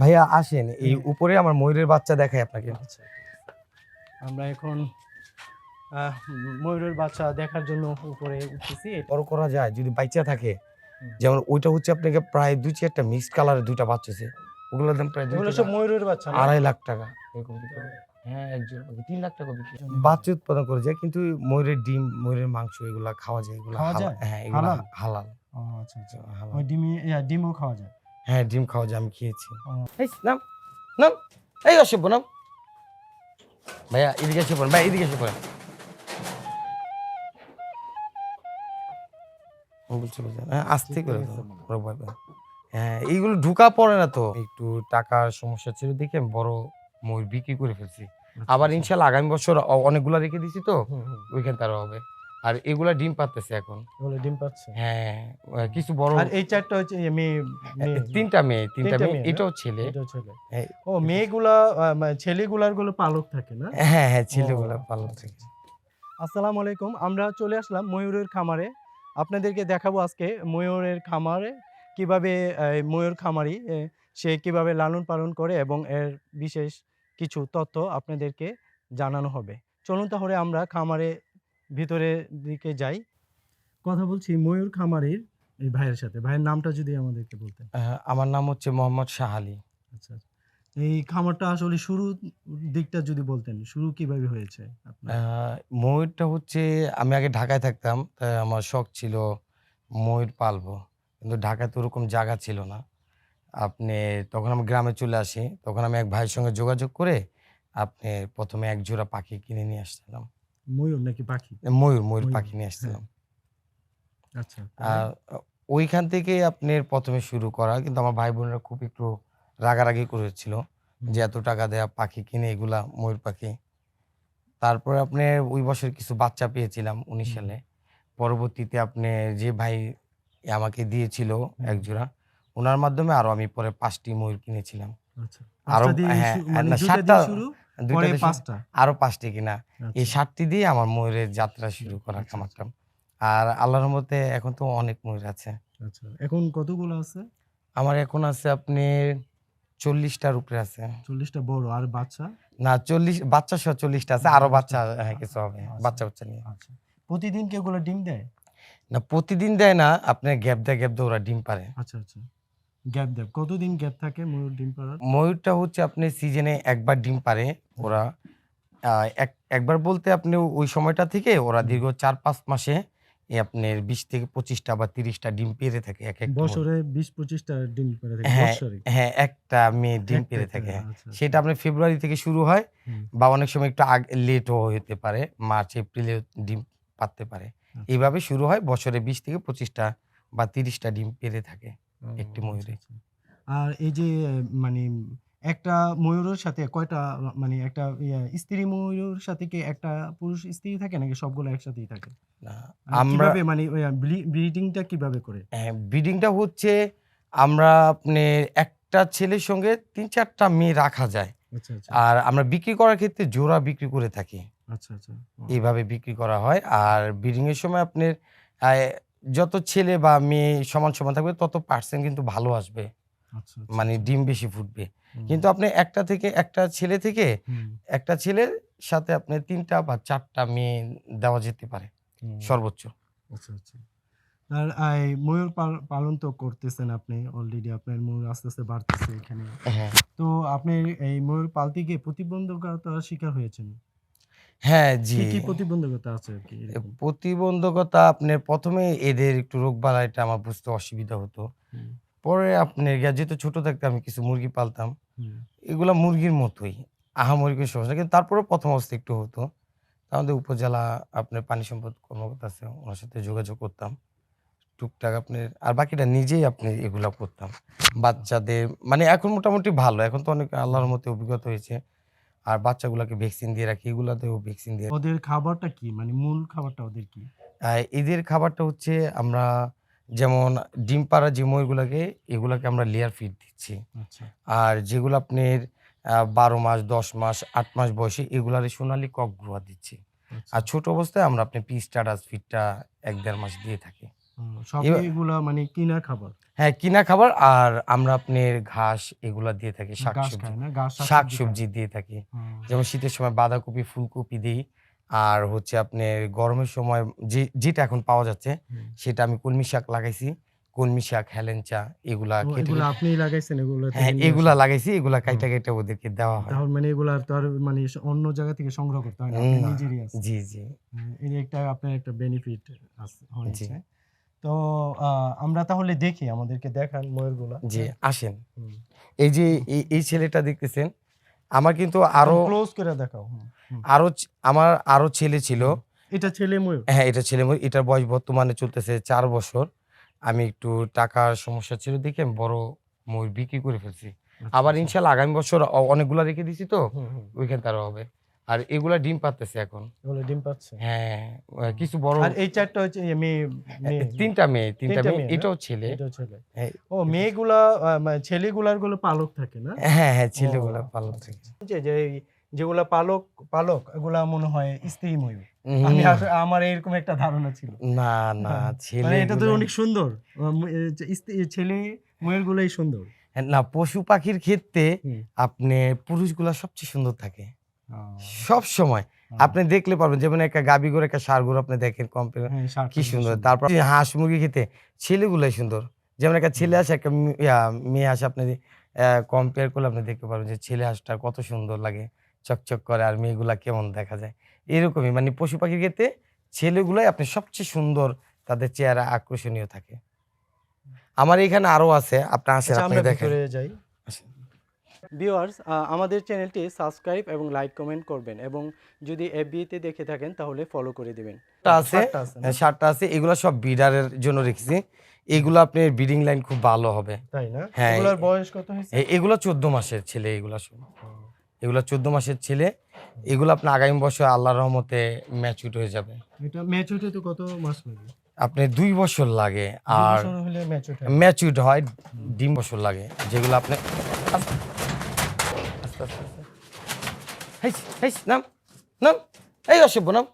ভাইয়া আসেন এই হ্যাঁ। উপরে আমার ময়ূরের বাচ্চা দেখাই আপনাকে। আচ্ছা। আমরা এখন ময়ূরের বাচ্চা দেখার জন্য উপরে উঠতেছি। বড় করা যায় যদি বাচ্চা থাকে। যেমন ওইটা হচ্ছে আপনাকে প্রায় দুই চারটা মিক্সড কালারের দুইটা বাচ্চা আছে। ওগুলোর দাম প্রায় টাকা, সব ময়ূরের বাচ্চা আড়াই লাখ টাকা। এরকম হ্যাঁ একজন তিন লাখ টাকা বিক্রি বাচ্চা উৎপাদন করে যায় কিন্তু ময়ূরের ডিম ময়ূরের মাংস এগুলা খাওয়া যায় এগুলা হ্যাঁ এগুলা হালাল? আচ্ছা আচ্ছা। ওই ডিমি ডিমও খাওয়া যায়? হ্যাঁ ডিম খাওয়া যায় আমি খেয়েছি। এই নাম নাম এই অসভ্য নাম। ভাইয়া এদিকে এসে পড়েন ভাই এদিকে এসে পড়েন। বলছে হ্যাঁ আস্তে করে। হ্যাঁ এইগুলো ঢুকা পড়ে না তো। একটু টাকার সমস্যা ছিল দেখে বড় ময়ূর বিক্রি করে ফেলছি। আবার ইনশাল্লাহ আগামী বছর অনেকগুলা রেখে দিছি তো। ওইখান তারও হবে। আর এগুলা ডিম পাততেছে এখন। এগুলো ডিম পাচ্ছে হ্যাঁ কিছু বড় আর এই চারটা হচ্ছে মেয়ে মেয়ে তিনটা মেয়ে তিনটা মেয়ে মেয়ে না? এটাও ছেলে। এটাও ছেলে। হ্যাঁ। ও মেয়েগুলা আহ, মানে ছেলেগুলারগুলো পালক থাকে না? হ্যাঁ হ্যাঁ ছেলেগুলা ও, পালন আচ্ছা, থেকে। আসসালামু আলাইকুম আমরা চলে আসলাম ময়ূরের খামারে। আপনাদেরকে দেখাবো আজকে ময়ূরের খামারে কীভাবে আহ, ময়ূর খামারি সে কীভাবে লালন পালন করে এবং এর বিশেষ কিছু তথ্য আপনাদেরকে জানানো হবে। চলুন তাহলে আমরা খামারে ভিতরে দিকে যাই। কথা বলছি ময়ূর খামারের এই ভাইয়ের সাথে। ভাইয়ের নামটা যদি আমাদেরকে বলতেন। আমার নাম হচ্ছে মোহাম্মদ শাহালি আচ্ছা আচ্ছা। এই খামারটা আসলে শুরু দিকটা যদি বলতেন শুরু কীভাবে হয়েছে ময়ূরটা হচ্ছে আমি আগে ঢাকায় থাকতাম তাই আমার শখ ছিল ময়ূর পালবো। কিন্তু ঢাকায় তো ওরকম জায়গা ছিল না। আপনি তখন আমি গ্রামে চলে আসি তখন আমি এক ভাইয়ের সঙ্গে যোগাযোগ করে আপনি প্রথমে এক জোড়া পাখি কিনে নিয়ে আসছিলাম। ময়ূর নাকি পাখি? ময়ূর ময়ূর পাখি নিয়ে আসছিলাম আচ্ছা আর ওইখান থেকে আপনার প্রথমে শুরু করা কিন্তু আমার ভাই বোনেরা খুব একটু রাগারাগি করেছিল যে এত টাকা দেয়া পাখি কিনে এগুলা ময়ূর পাখি। তারপরে আপনি ওই বছর কিছু বাচ্চা পেয়েছিলাম উনিশ সালে। পরবর্তীতে আপনি যে ভাই আমাকে দিয়েছিল একজোড়া ওনার মাধ্যমে আরও আমি পরে পাঁচটি ময়ূর কিনেছিলাম। আচ্ছা আরো- হ্যাঁ, মানে সাতটা- পরে পাঁচটা? আরও পাঁচটি কিনা। এই আচ্ছা, সাতটি দিয়ে আমার ময়ূরের যাত্রা শুরু করা আচ্ছা, খামারটা আর আল্লাহর মতে এখন তো অনেক ময়ূর আছে। আচ্ছা এখন কতগুলো আছে? আমার এখন আছে আপনি চল্লিশটার উপরে আছে। চল্লিশটা বড় আর বাচ্চা? না চল্লিশ বাচ্চা সহ চল্লিশটা আছে আরও বাচ্চা হ্যাঁ কিছু হবে আচ্ছা। বাচ্চা বাচ্চা নিয়ে। আচ্ছা। প্রতিদিন কি ওগুলো ডিম দেয়? না প্রতিদিন দেয় না আপনার গ্যাপ দেয় গ্যাপ দিয়ে ওরা ডিম পারে আচ্ছা আচ্ছা। গ্যাপ দেয় কতদিন গ্যাপ থাকে ময়ূর ডিম পাড়ার? ময়ূরটা হচ্ছে আপনি সিজনে একবার ডিম পারে ওরা। এক- একবার বলতে আপনি ওই সময়টা থেকে ওরা দীর্ঘ চার পাঁচ মাসে আপনার বিশ থেকে পঁচিশটা বা তিরিশটা ডিম পেরে থাকে এক এক বছরে বিশ পঁচিশটা ডিম পেড়ে থাকে হ্যাঁ হ্যাঁ একটা মেয়ে ডিম পেরে থাকে। আচ্ছা, সেটা আপনার ফেব্রুয়ারি থেকে শুরু হয় বা অনেক সময় একটু আগে লেটও হতে পারে মার্চ এপ্রিলে ডিম পাততে পারে। আচ্ছা। এইভাবে শুরু হয় বছরে বিশ থেকে পঁচিশটা বা তিরিশটা ডিম পেরে থাকে। একটি আচ্ছা, ময়ূরে। আচ্ছা। আর এই যে মানে একটা ময়ূরের সাথে কয়টা মানে একটা স্ত্রী ময়ূরের সাথে কি একটা পুরুষ স্ত্রী থাকে নাকি সবগুলো একসাথেই থাকে? না, আমরা মানে ব্রিডিংটা কীভাবে করে? ব্রিডিংটা হচ্ছে আমরা আপনি একটা ছেলের সঙ্গে তিন চারটা মেয়ে রাখা যায়। আচ্ছা আর আমরা বিক্রি করার ক্ষেত্রে জোড়া বিক্রি করে থাকি। আচ্ছা আচ্ছা। এইভাবে বিক্রি করা হয়। আর ব্রিডিং এর সময় আপনার যত ছেলে বা মেয়ে সমান সমান থাকবে তত পার্সেন্ট কিন্তু ভালো আসবে। আচ্ছা আচ্ছা, মানে ডিম বেশি ফুটবে। কিন্তু আপনি একটা থেকে একটা ছেলে থেকে একটা ছেলের সাথে আপনি তিনটা বা চারটা মেয়ে দেওয়া যেতে পারে সর্বোচ্চ। আচ্ছা আচ্ছা। আর ময়ূর পালন তো করতেছেন আপনি অলরেডি আপনার ময়ূর আস্তে আস্তে বাড়তেছে এখানে। হ্যাঁ। তো আপনি এই ময়ূর পালতে গিয়ে প্রতিবন্ধকতার শিকার হয়েছেন? হ্যাঁ জি। কি কি প্রতিবন্ধকতা আছে আর কি এরকম? প্রতিবন্ধকতা আপনার প্রথমে এদের একটু রোগ বালাইটা আমার বুঝতে অসুবিধা হতো। হুম, পরে আপনার গিয়া যেহেতু ছোট থাকতে আমি কিছু মুরগি পালতাম হুম, এগুলা মুরগির মতোই আহামরি কোনো সমস্যা না। কিন্তু তারপরে প্রথম অবস্থা একটু হতো। তা আমাদের উপজেলা আপনার পানি সম্পদ কর্মকর্তা আছে ওনার সাথে যোগাযোগ করতাম। টুকটাক আপনার আর বাকিটা নিজেই আপনি এগুলা করতাম। বাচ্চাদের মানে এখন মোটামুটি ভালো। এখন তো অনেক আল্লাহর মতে অভিজ্ঞতা হয়েছে। আর বাচ্চাগুলোকে ভ্যাকসিন দিয়ে রাখি এগুলাতেও ভ্যাকসিন দিয়ে ওদের খাবারটা কি? মানে মূল খাবারটা ওদের কি? এদের খাবারটা হচ্ছে আমরা যেমন ডিম পাড়া যে ময়ূরগুলোকে এগুলাকে আমরা লেয়ার ফিড দিচ্ছি। আচ্ছা। আর যেগুলো আপনার বারো মাস দশ মাস আট মাস বয়সে এগুলার সোনালি কক গ্রোয়া দিচ্ছি। আচ্ছা, আর ছোট অবস্থায় আমরা আপনি পি স্টারাস ফিডটা এক দেড় মাস দিয়ে থাকি। সব এগুলা মানে কিনা খাবার। হ্যাঁ কিনা খাবার আর আমরা আপনার ঘাস এগুলা দিয়ে থাকি শাক সবজি। খায় না? ঘাস শাক শাকসবজি দিয়ে থাকি। যেমন শীতের সময় বাঁধাকপি ফুলকপি দিই। আর হচ্ছে আপনার গরমের সময় যে যেটা এখন পাওয়া যাচ্ছে সেটা আমি কলমি শাক লাগাইছি। কলমি শাক হেলেঞ্চা এগুলা এগুলা আপনি লাগাইছেন এগুলো হ্যাঁ এগুলা লাগাইছি এগুলা কাইটা কাইটা ওদেরকে দেওয়া হয়। তাহলে মানে এগুলা তো আর মানে অন্য জায়গা থেকে সংগ্রহ করতে হয় না নিজেরই আছে। জি জি। এর একটা আপনার একটা বেনিফিট আছে জি। তো আমরা তাহলে দেখি আমাদেরকে দেখান ময়ূরগুলা। জি আসেন। এই যে এই- ছেলেটা দেখতেছেন আমার কিন্তু আরও ক্লোজ করে দেখাও। আরও আমার আরও ছেলে ছিল। এটা ছেলে ময়ূর? হ্যাঁ এটা ছেলে ময়ূর। এটার বয়স বর্তমানে চলতেছে চার বছর। আমি একটু টাকার সমস্যা ছিল দেখে আমি বড় ময়ূর বিক্রি করে ফেলছি। আবার আচ্ছা, ইনশাল্লাহ আগামী বছর অনেকগুলা রেখে দিছি তো। ওইখান তারা হবে। আর এগুলা ডিম পাততেছে এখন। এগুলো ডিম পাচ্ছে হ্যাঁ কিছু বড় আর এই চারটা হচ্ছে এই মেয়ে মেয়ে। তিনটা মেয়ে তিনটা মেয়ে। এটাও ছেলে। এটাও ছেলে। হ্যাঁ। ও মেয়েগুলা মানে ছেলেগুলারগুলো পালক থাকে না? হ্যাঁ হ্যাঁ ছেলেগুলা ও, পালন আচ্ছা, থেকে। আচ্ছা। যে যে যেগুলা পালক পালক এগুলা মনে হয় স্ত্রী ময়ূর আমি আমার এরকম একটা ধারণা ছিল। না না হ্যাঁ, ছেলে মানে এটা তো অনেক সুন্দর। ছেলে ময়ূর গুলাই সুন্দর। না পশু পাখির ক্ষেত্রে আপনি পুরুষগুলা সবচেয়ে সুন্দর থাকে। সব সময়। আপনি দেখলে পারবেন যেমন একটা গাবি গরু একটা সার গরু আপনি দেখেন কম্পেয়ার হ্যাঁ, কি সুন্দর। তারপর হাঁস মুরগি খেতে ছেলেগুলাই সুন্দর। যেমন একটা ছেলে আসে একটা মেয়ে আসে আপনি কম্পেয়ার করলে আপনি দেখতে পারবেন যে ছেলে হাঁসটা কত সুন্দর লাগে চকচক করে আর মেয়েগুলা কেমন দেখা যায়। এরকমই মানে পশু পাখির ক্ষেত্রে ছেলেগুলাই আপনি সবচেয়ে সুন্দর তাদের চেহারা আকর্ষণীয় থাকে। আমার এখানে আরও আছে আপনি আসেন আচ্ছা, আপনি দেখেন। যাই। ভিউয়ার্স আমাদের চ্যানেলটি সাবস্ক্রাইব এবং লাইক কমেন্ট করবেন এবং যদি এফবিতে দেখে থাকেন তাহলে ফলো করে দিবেন। টা আছে শার্টটা আছে এগুলো সব বিডারের জন্য রেখেছি। এগুলো আপনার ব্রিডিং লাইন খুব ভালো হবে। তাই না? হ্যাঁ, এগুলোর বয়স কত হয়েছে? এগুলো চোদ্দ মাসের ছেলে এগুলো সব। এগুলো চোদ্দ মাসের ছেলে। এগুলো আপনার আগামী বছর আল্লাহর রহমতে ম্যাচুড হয়ে যাবে। এটা ম্যাচুটে তো কত মাস লাগে? আপনি দুই বছর লাগে আর বছর হলে ম্যাচুট হয়। ডিম বছর লাগে যেগুলো আপনি আস্তে হেস নাম নাম। এই অসভ্য নাম।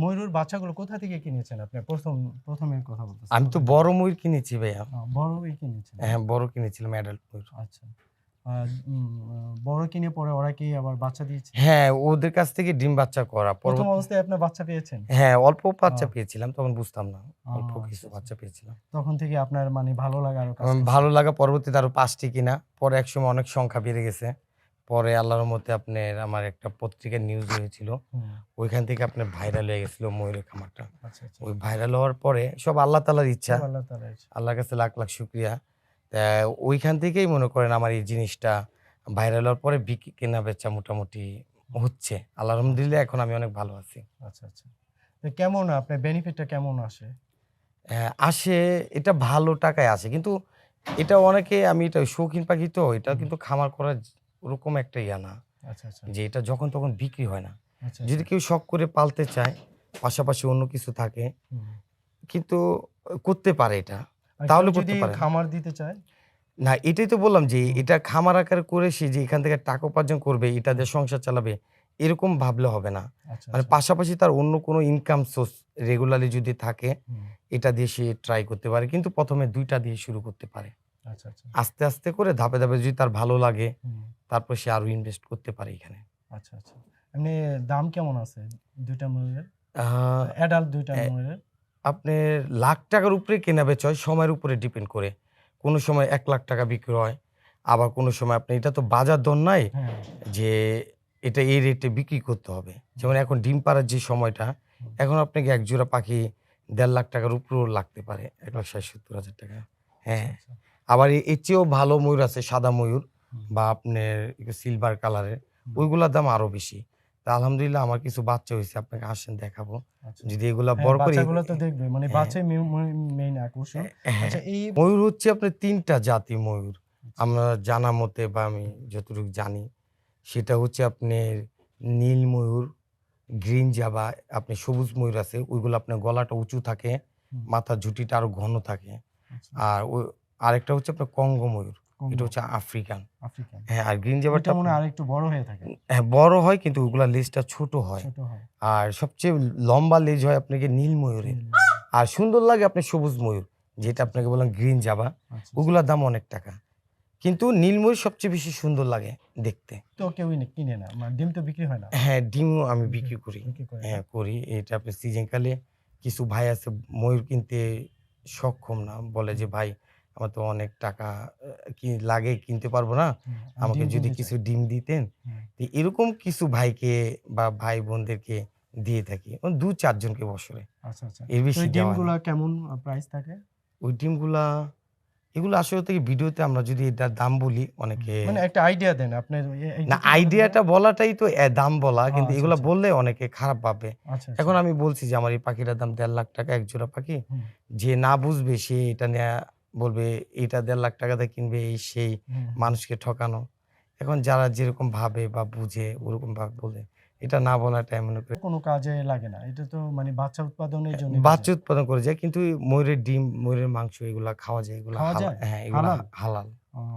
ময়ূর বাচ্চাগুলো কোথা থেকে কিনেছেন আপনি? প্রথম প্রথমে কথা বলতেছেন আমি তো বড় ময়ূর কিনেছি ভাইয়া। বড় ময়ূর কিনেছেন? হ্যাঁ বড় কিনেছিলাম অ্যাডাল্ট ময়ূর। আচ্ছা। বড় কিনে পরে ওরা কি আবার বাচ্চা দিয়েছে? হ্যাঁ ওদের কাছ থেকে ডিম বাচ্চা করা। প্রথম অবস্থায় আপনার বাচ্চা পেয়েছেন? হ্যাঁ অল্প বাচ্চা পেয়েছিলাম তখন বুঝতাম না। অল্প কিছু আচ্ছা, বাচ্চা পেয়েছিলাম। তখন থেকে আপনার মানে ভালো লাগা আরও? ভালো লাগা পরবর্তীতে আরও পাঁচটি কিনা। পরে একসময় অনেক সংখ্যা বেড়ে গেছে। পরে আল্লাহর মতে আপনার আমার একটা পত্রিকার নিউজ হয়েছিল। ওইখান থেকে আপনার ভাইরাল হয়ে গেছিল ময়ূরের খামারটা। আচ্ছা আচ্ছা। ওই ভাইরাল হওয়ার পরে সব আল্লাহ তালার ইচ্ছা। আল্লাহ তাআলার ইচ্ছা। আল্লাহর কাছে লাখ লাখ শুক্রিয়া। তা ওইখান থেকেই মনে করেন আমার এই জিনিসটা ভাইরাল হওয়ার পরে বিক্রি কেনা বেচা মোটামুটি হচ্ছে। আল্লাহ আলহামদুলিল্লাহ এখন আমি অনেক ভালো আছি। আচ্ছা আচ্ছা। কেমন আপনার বেনিফিটটা কেমন আসে? আসে এটা ভালো টাকায় আসে। কিন্তু এটা অনেকে আমি এটা শৌখিন পাখি তো এটা কিন্তু খামার করার ওরকম একটা ইয়া না। আচ্ছা আচ্ছা। যে এটা যখন তখন বিক্রি হয় না। আচ্ছা যদি কেউ শখ করে পালতে চায় পাশাপাশি অন্য কিছু থাকে কিন্তু করতে পারে এটা। তাহলে করতে যদি পারে। খামার দিতে চায়? না এটাই তো বললাম যে এটা খামার আকারে করে সে যে এখান থেকে টাকা উপার্জন করবে এটা দিয়ে সংসার চালাবে এরকম ভাবলে হবে না। আচ্ছা মানে আচ্ছা। পাশাপাশি তার অন্য কোনো ইনকাম সোর্স রেগুলারলি যদি থাকে এটা দিয়ে সে ট্রাই করতে পারে কিন্তু প্রথমে দুইটা দিয়ে শুরু করতে পারে। আচ্ছা আস্তে আস্তে করে ধাপে ধাপে যদি তার ভালো লাগে তারপর সে আরও ইনভেস্ট করতে পারে এখানে। আচ্ছা আচ্ছা। এমনি দাম কেমন আছে দুইটা ময়ূরের? অ্যাডাল্ট দুইটা ময়ূরের? আপনার লাখ টাকার উপরে কেনা বেচা হয় সময়ের উপরে ডিপেন্ড করে। কোনো সময় এক লাখ টাকা বিক্রি হয় আবার কোনো সময় আপনি এটা তো বাজার দর নাই হ্যাঁ। যে এটা এই রেটে বিক্রি করতে হবে। যেমন এখন ডিম পাড়ার যে সময়টা এখন আপনাকে এক জোড়া পাখি দেড় লাখ টাকার উপরেও লাগতে পারে এক লাখ ষাট সত্তর হাজার টাকা। হ্যাঁ আচ্ছা, আবার এর চেয়েও ভালো ময়ূর আছে সাদা ময়ূর বা আপনার সিলভার কালারের ওইগুলোর দাম আরও বেশি। তা আলহামদুলিল্লাহ আমার কিছু বাচ্চা হয়েছে আপনাকে আসেন দেখাবো। আচ্ছা। যদি এগুলা হ্যাঁ, বড় করি বাচ্চাগুলো তো দেখবে মানে হ্যাঁ। বাচ্চাই মেইন আকর্ষণ। হ্যাঁ। আচ্ছা এই ময়ূর হচ্ছে আপনার তিনটা জাতি ময়ূর। আমরা জানা মতে বা আমি যতটুকু জানি সেটা হচ্ছে আপনার নীল ময়ূর গ্রিন জাবা আপনি সবুজ ময়ূর আছে ওইগুলো আপনার গলাটা উঁচু থাকে মাথার ঝুঁটিটা আরও ঘন থাকে। আচ্ছা, আর ওই আরেকটা হচ্ছে আপনার কঙ্গো ময়ূর। এটা হচ্ছে আফ্রিকান। আফ্রিকান। হ্যাঁ আর গ্রিন মনে হয় আরেকটু বড় হয়ে থাকে। হ্যাঁ বড় হয় কিন্তু ওগুলা লেজটা ছোট হয়। আর সবচেয়ে লম্বা লেজ হয় আপনাকে নীল ময়ূরের। আর সুন্দর লাগে আপনি সবুজ ময়ূর যেটা আপনাকে বললাম গ্রিন জাবা। আচ্ছা ওগুলোর দাম অনেক টাকা। কিন্তু সবচেয়ে বেশি সুন্দর লাগে দেখতে। তো কেউই নে- কিনে না। মানে ডিম তো বিক্রি হয় না? হ্যাঁ ডিমও আমি বিক্রি করি। হ্যাঁ করি। এটা আপনি সিজন কালে কিছু ভাই আছে ময়ূর কিনতে সক্ষম না। বলে যে ভাই আমার তো অনেক টাকা কি লাগে কিনতে পারব না। আমাকে যদি কিছু ডিম দিতেন তো এরকম কিছু ভাইকে বা ভাই বোনদেরকে দিয়ে থাকি। দু চারজনকে বছরে আচ্ছা আচ্ছা। এর বেশি। ডিমগুলা কেমন প্রাইস থাকে? ওই ডিমগুলা এগুলো আসলে থেকে ভিডিওতে আমরা যদি এটার দাম বলি অনেকে মানে একটা আইডিয়া দেন আপনি না আইডিয়াটা বলাটাই তো দাম বলা। কিন্তু আচ্ছা, এগুলো। বললে অনেকে খারাপ পাবে। এখন আমি বলছি যে আমার এই পাখিটার দাম দেড় লাখ টাকা এক জোড়া পাখি। যে না বুঝবে সে এটা নিয়ে বলবে এটা দেড় লাখ টাকাতে কিনবে এই সেই মানুষকে ঠকানো। এখন যারা যেরকম ভাবে বা বুঝে ওরকম ভাবে বলে এটা না বলাটাই মনে করি। কোনো কাজে লাগে না। এটা তো মানে বাচ্চা উৎপাদনের জন্য বাচ্চা উৎপাদন করে যায় কিন্তু ময়ূরের ডিম ময়ূরের মাংস এগুলা খাওয়া যায় এগুলা? হ্যাঁ এগুলা হালাল?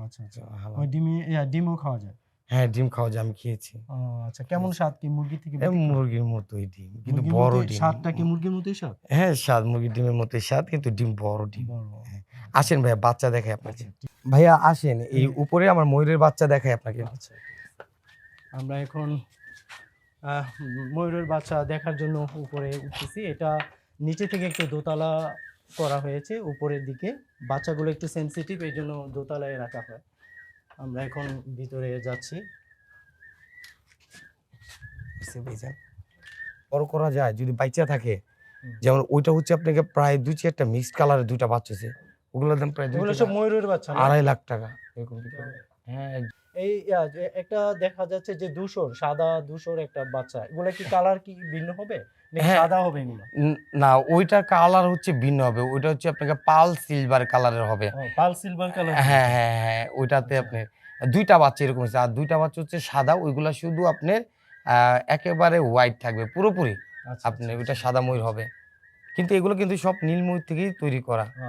আচ্ছা আচ্ছা। ওই ডিমও খাওয়া যায়? হ্যাঁ ডিম খাওয়া যায় আমি খেয়েছি। আচ্ছা কেমন স্বাদ কি মুরগি থেকে মুরগির মতোই ডিম কিন্তু বড় ডিম। স্বাদটা কি মুরগির মতোই স্বাদ? হ্যাঁ স্বাদ মুরগির ডিমের মতোই স্বাদ কিন্তু ডিম বড় ডিম। বড়। আসেন ভাইয়া বাচ্চা দেখাই আপনাকে। আচ্ছা, ভাইয়া আসেন এই উপরে আমার ময়ূরের বাচ্চা দেখাই আপনাকে। আছে। আমরা এখন ময়ূরের বাচ্চা দেখার জন্য উপরে উঠতেছি। এটা নিচে থেকে একটু দোতলা করা হয়েছে উপরের দিকে। বাচ্চাগুলো একটু সেনসিটিভ এই জন্য দোতলায় রাখা হয়। আমরা এখন ভিতরে যাচ্ছি। বড় করা যায় যদি বাইচা থাকে। যেমন ওইটা হচ্ছে আপনাকে প্রায় দুই চারটা মিক্সড কালারের দুইটা বাচ্চা ওগুলোর দাম প্রায় থেকে সব ময়ূরের বাচ্চা আড়াই লাখ টাকা এরকম হ্যাঁ। এই একটা দেখা যাচ্ছে যে দুশোর সাদা দুশোর একটা বাচ্চা এগুলো কি কালার কি ভিন্ন হবে? হ্যাঁ। সাদা হবে এগুলো? না ওইটার কালার হচ্ছে ভিন্ন হবে ওইটা হচ্ছে আপনাকে পাল সিলভার কালারের হবে। পাল সিলভার কালার হ্যাঁ হ্যাঁ হ্যাঁ ওইটাতে আচ্ছা। আপনার দুইটা বাচ্চা এরকম আছে আর দুইটা বাচ্চা হচ্ছে সাদা ওইগুলা শুধু আপনার একেবারে হোয়াইট থাকবে পুরোপুরি আচ্ছা, আপনার ওইটা সাদা ময়ূর হবে। কিন্তু এগুলো কিন্তু সব নীল ময়ূর থেকেই তৈরি করা।